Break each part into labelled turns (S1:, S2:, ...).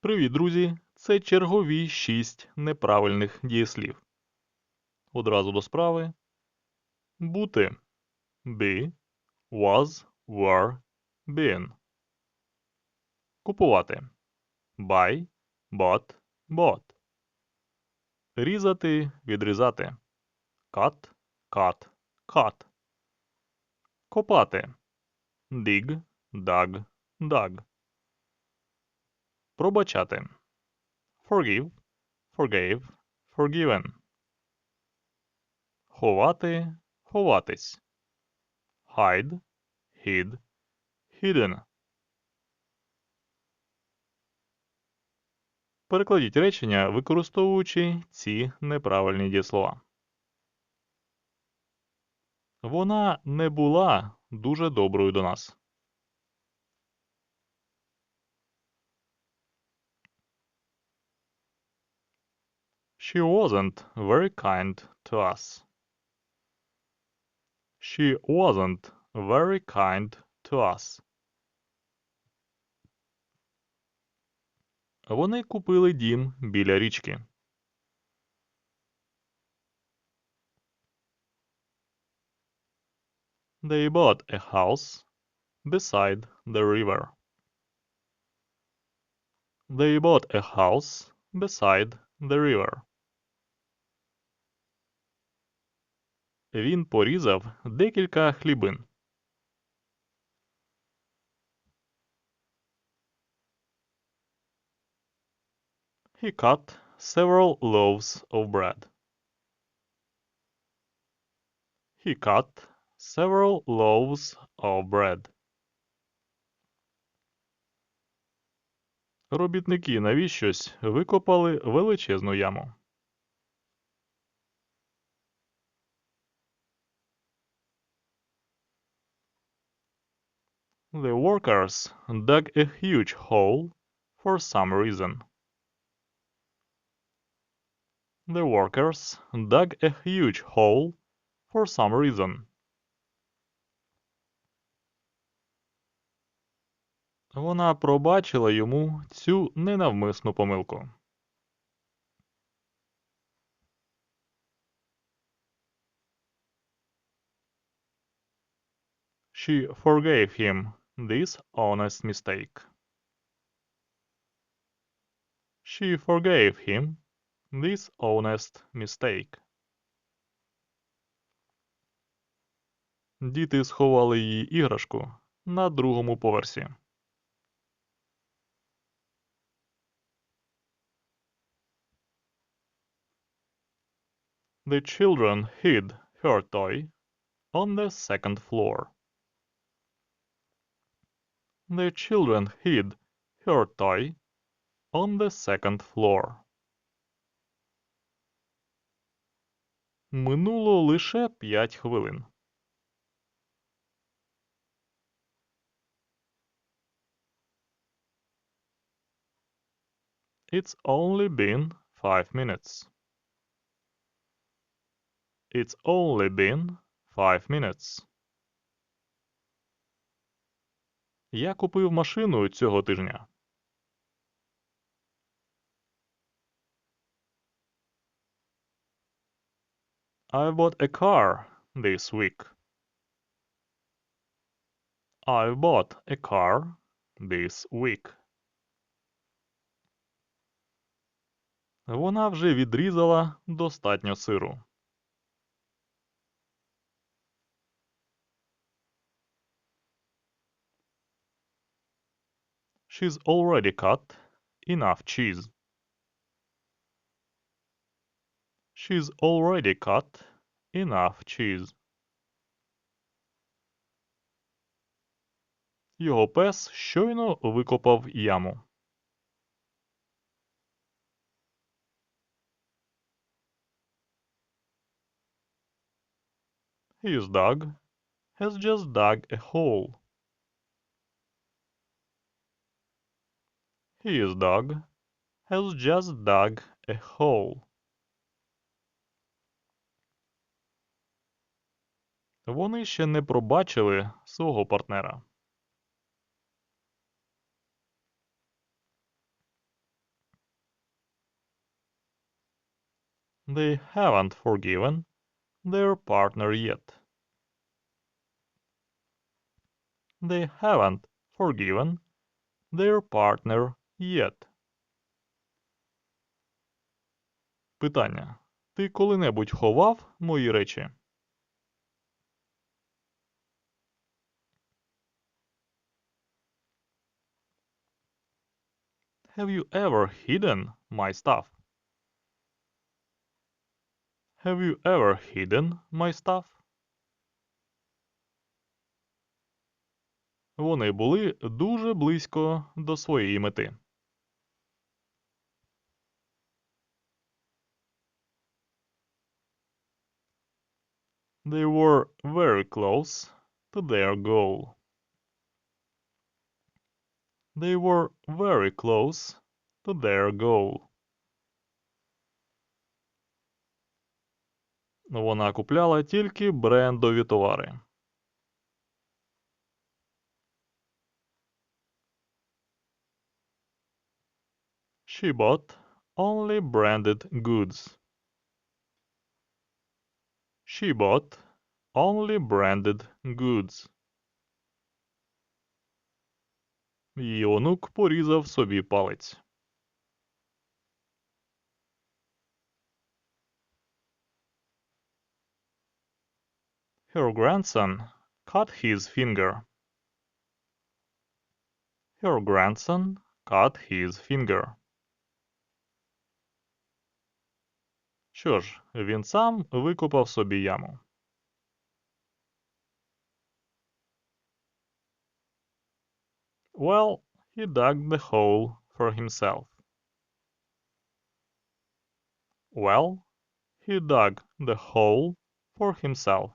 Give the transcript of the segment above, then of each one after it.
S1: Привіт, друзі! Це чергові шість неправильних дієслів. Одразу до справи. Бути. Be, was, were, been. Купувати. Buy, bought, bought. Різати, відрізати. Cut, cut, cut. Копати. Dig, dug, dug. Пробачати. Forgive, forgave, forgiven. Ховати, ховатись. Hide, hid, hidden. Перекладіть речення, використовуючи ці неправильні дієслова. Вона не була дуже доброю до нас. She wasn't very kind to us. She wasn't very kind to us. Вони купили дім біля річки. They bought a house beside the river. They bought a house beside the river. Він порізав декілька хлібин. He cut several loaves of bread. He cut several loaves of bread. Робітники навіщось викопали величезну яму. The workers dug a huge hole for some reason. The workers dug a huge hole for some reason. Вона пробачила йому цю ненавмисну помилку. She forgave him this honest mistake. She forgave him this honest mistake. Діти сховали її іграшку на другому поверсі. The children hid her toy on the second floor. The children hid her toy on the second floor. Минуло лише п'ять хвилин. It's only been five minutes. It's only been five minutes. Я купив машину цього тижня. I bought a car this week. I bought a car this week. Вона вже відрізала достатньо сиру. She's already cut enough cheese. She's already cut enough cheese. Його пес щойно викопав яму. His dog has just dug a hole. His dog has just dug a hole. Вони ще не пробачили свого партнера. They haven't forgiven their partner yet. They haven't forgiven their partner yet. Питання. Ти коли-небудь ховав мої речі? Have you ever hidden my stuff? Have you ever hidden my stuff? Вони були дуже близько до своєї мети. They were very close to their goal. They were very close to their goal. Вона купляла тільки брендові товари. She bought only branded goods. She bought only branded goods. Її онук порізав собі палець. Her grandson cut his finger. Her grandson cut his finger. Що ж, він сам викопав собі яму. Well, he dug the hole for himself. Well, he dug the hole for himself.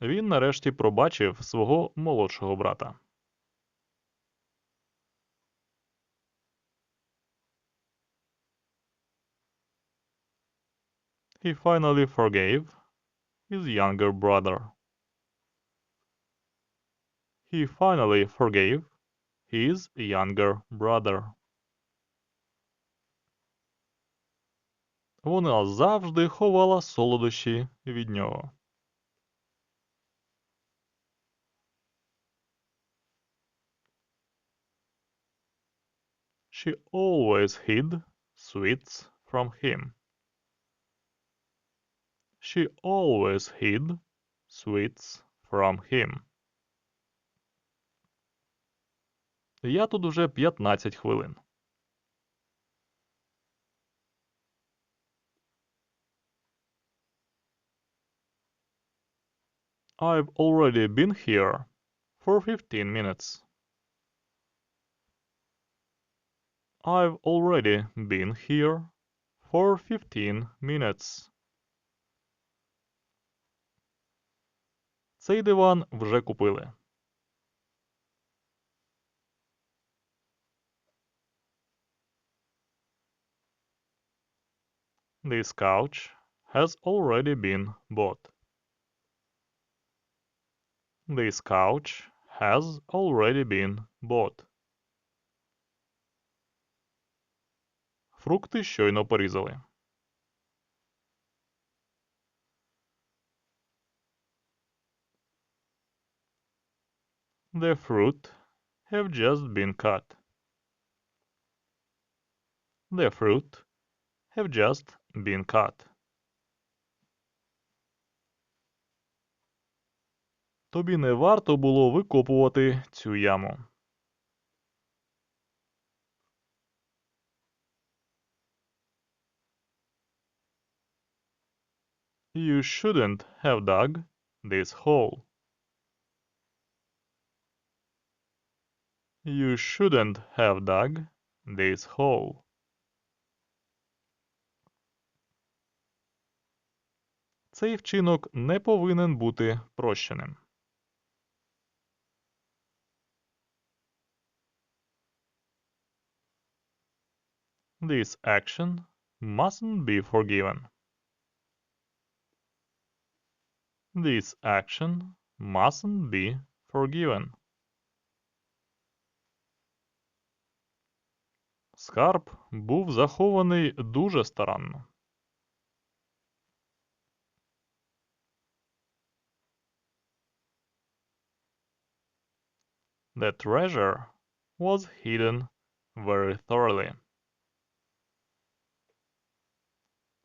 S1: Він нарешті пробачив свого молодшого брата. He finally forgave his younger brother. He finally forgave his younger brother. Вона завжди ховала солодощі від нього. She always hid sweets from him. She always hid sweets from him. Я тут уже 15 хвилин. I've already been here for 15 minutes. I've already been here for 15 minutes. Цей диван вже купили. This couch has already been bought. This couch has already been bought. Фрукти щойно порізали. The fruit have just been cut. The fruit have just been cut. Тобі не варто було викопувати цю яму. You shouldn't have dug this hole. You shouldn't have dug this hole. Цей вчинок не повинен бути прощеним. This action mustn't be forgiven. This action mustn't be forgiven. Скарб був захований дуже старанно. The treasure was hidden very thoroughly.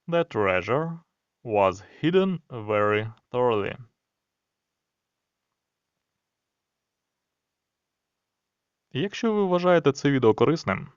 S1: The treasure was hidden very thoroughly. Якщо ви вважаєте це відео корисним,